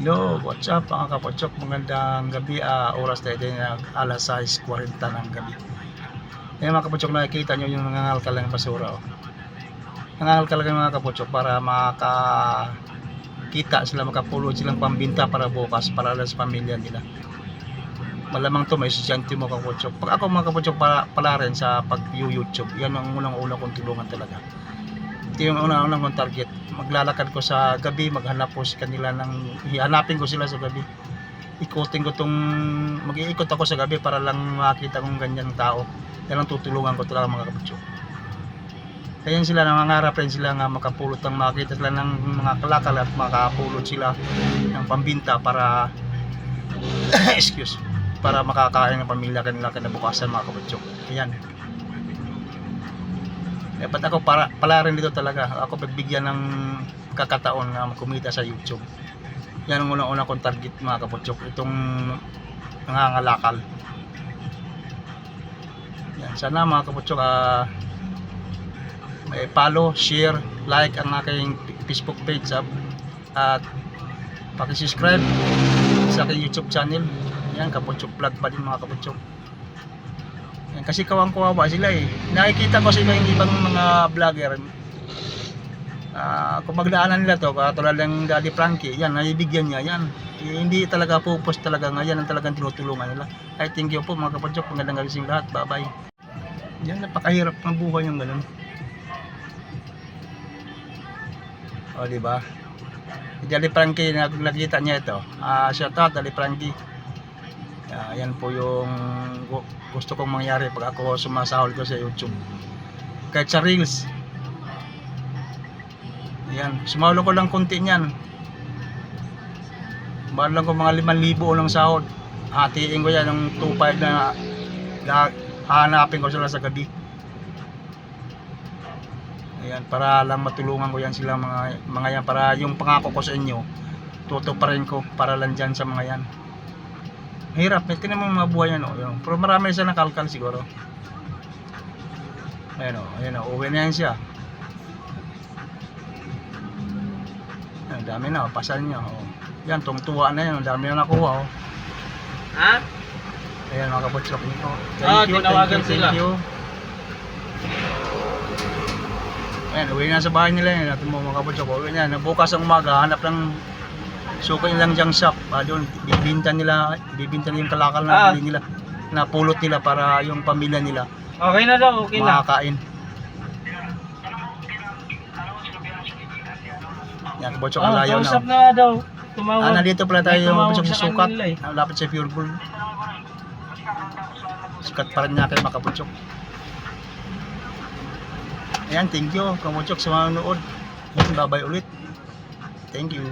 Hello, what's up mga kapotsok? Magandang gabi, ah, oras tayo din na alas 6.40 ng gabi. Ngayon mga kapotsok, nakikita nyo yung nangangalkal ng basura. Oh. Nangangalkal ng mga kapotsok para makakita sila, makapulot silang pambinta para bukas, para sa pamilya nila. Malamang to may estudyante mo kapotsok. Pag ako mga kapotsok pala, pala rin sa pag-YouTube, yan ang unang-unang kong tulungan talaga. Ito yung unang-unang kong target maglalakad ko sa gabi, maghanap ko sa kanila ng, hihanapin ko sila sa gabi. Ikutin ko tong, mag-iikot ako sa gabi para lang makita kong ganyan tao. Yan ang tutulungan ko talaga mga kapatyo. Kaya sila nangangarap rin sila nga makapulot ng makita sila ng mga kalakal at makapulot sila ng pambinta para excuse para makakain ng pamilya kanila kinabukasan mga kapatyo. Ayan. Dapat ako para pala rin dito talaga. Ako pagbigyan ng kakataon na kumita sa YouTube. Yan ang unang-unang kong target mga kaputsok. Itong nangangalakal. Yan. Sana mga kaputsok ah, may follow, share, like ang aking Facebook page ah, at pakisubscribe sa aking YouTube channel. Yan, kaputsok vlog pa din mga kaputsok. Kasi kawang kawawa sila eh. Nakikita ko sila yung ibang mga vlogger. Ah, kung magdaanan nila to, katulad ng Daddy Frankie, yan, naibigyan niya, yan. Eh, hindi talaga pupos talaga nga, yan ang talagang tinutulungan nila. Ay, thank you po mga kapadsok, magandang inyo lahat, bye bye. Yan, napakahirap ng buhay yung ganun. O, di ba? Si Daddy Frankie, nak- nakita niya ito. Ah, shout out, Daddy Frankie. Ah, yan po yung gu- gusto kong mangyari pag ako sumasahol ko sa YouTube. Kahit sa Reels. Yan, sumahol ko lang konti niyan. Bahal lang ko mga 5,000 ng sahod. Hatiin ko yan ng 2,500 na, na hahanapin ko sila sa gabi. Ayan, para lang matulungan ko yan sila mga, mga yan. Para yung pangako ko sa inyo, tutuparin ko para lang dyan sa mga yan. Hirap, may tinan mo mga buhay yan, oh. Yun. Pero marami siya nakalkal siguro. Ayan o, ayan o, uwi na yan siya. Ang dami na, oh, pasal niya. Oh. Yan, tungtuwa na yan, ang dami na nakuha. Oh. Ha? Ayan mga kapotsok nito. Ah, tinawagan sila. Thank you. Ayan, uwi na sa bahay nila yan. Natin mo mga kapotsok, uwi na. Bukas ang umaga, hanap ng suko nilang junk shop. Ah, doon, bibinta nila, bibinta nila yung kalakal na Ah. nila. Na pulot nila para yung pamilya nila Okay na daw, okay na. makakain. Yan, kapotsok, ang Ah, layo na. na daw. Tumawag. Ah, nandito pala tayo yung kapotsok sa sukat. eh. Ah, Lapit sa Pure Gold. Sukat pa rin niya kayo makaputsok. Ayan, thank you, kamutsok sa mga. Ayan, babay ulit. Thank you.